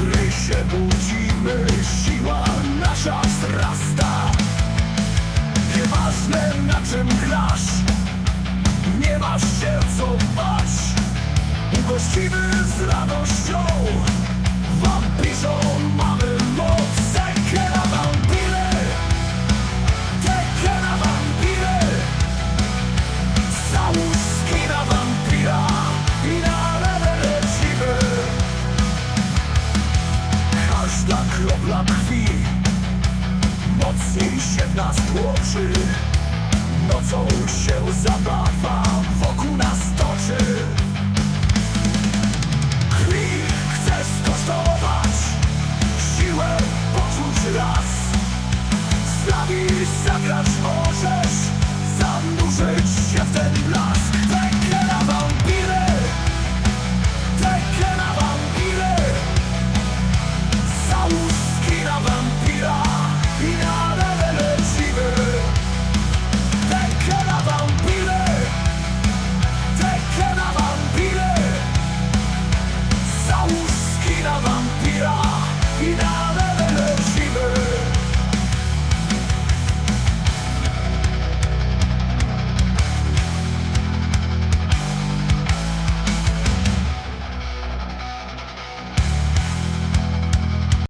Gdy się budzimy, siła nasza wzrasta. Nieważne na czym grasz Nie masz się co bać. Ugościmy z radością Kropla krwi. Mocniej się w nas tłoczy. Nocą się zabawa Wokół nas toczy. Krwi chcesz skosztować. Siłę poczuć raz. Z zagrać możesz. Zanurzyć